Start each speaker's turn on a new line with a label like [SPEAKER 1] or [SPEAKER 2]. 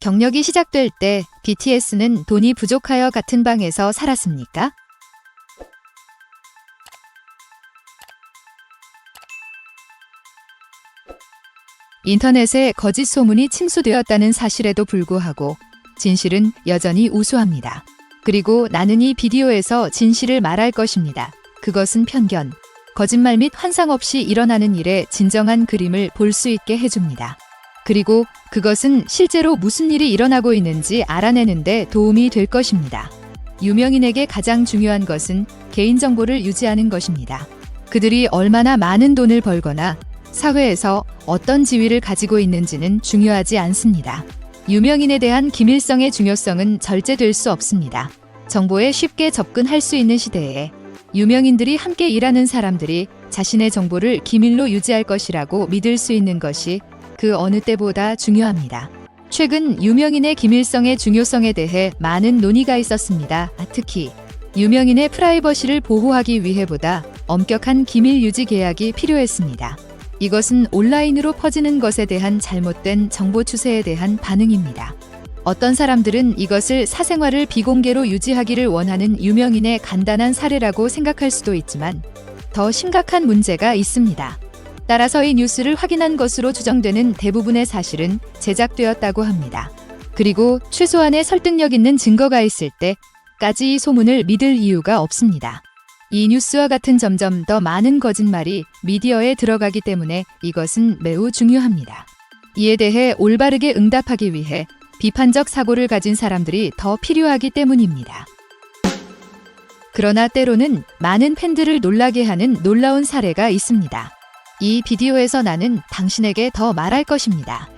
[SPEAKER 1] 경력이 시작될 때 BTS는 돈이 부족하여 같은 방에서 살았습니까? 인터넷에 거짓 소문이 침수되었다는 사실에도 불구하고 진실은 여전히 우수합니다. 그리고 나는 이 비디오에서 진실을 말할 것입니다. 그것은 편견, 거짓말 및 환상 없이 일어나는 일의 진정한 그림을 볼 수 있게 해줍니다. 그리고 그것은 실제로 무슨 일이 일어나고 있는지 알아내는데 도움이 될 것입니다. 유명인에게 가장 중요한 것은 개인정보를 유지하는 것입니다. 그들이 얼마나 많은 돈을 벌거나 사회에서 어떤 지위를 가지고 있는지는 중요하지 않습니다. 유명인에 대한 기밀성의 중요성은 절제될 수 없습니다. 정보에 쉽게 접근할 수 있는 시대에 유명인들이 함께 일하는 사람들이 자신의 정보를 기밀로 유지할 것이라고 믿을 수 있는 것이 그 어느 때보다 중요합니다. 최근 유명인의 기밀성의 중요성에 대해 많은 논의가 있었습니다. 특히 유명인의 프라이버시를 보호하기 위해보다 엄격한 기밀 유지 계약이 필요했습니다. 이것은 온라인으로 퍼지는 것에 대한 잘못된 정보 추세에 대한 반응입니다. 어떤 사람들은 이것을 사생활을 비공개로 유지하기를 원하는 유명인의 간단한 사례라고 생각할 수도 있지만 더 심각한 문제가 있습니다. 따라서 이 뉴스를 확인한 것으로 추정되는 대부분의 사실은 제작되었다고 합니다. 그리고 최소한의 설득력 있는 증거가 있을 때까지 이 소문을 믿을 이유가 없습니다. 이 뉴스와 같은 점점 더 많은 거짓말이 미디어에 들어가기 때문에 이것은 매우 중요합니다. 이에 대해 올바르게 응답하기 위해 비판적 사고를 가진 사람들이 더 필요하기 때문입니다. 그러나 때로는 많은 팬들을 놀라게 하는 놀라운 사례가 있습니다. 이 비디오에서 나는 당신에게 더 말할 것입니다.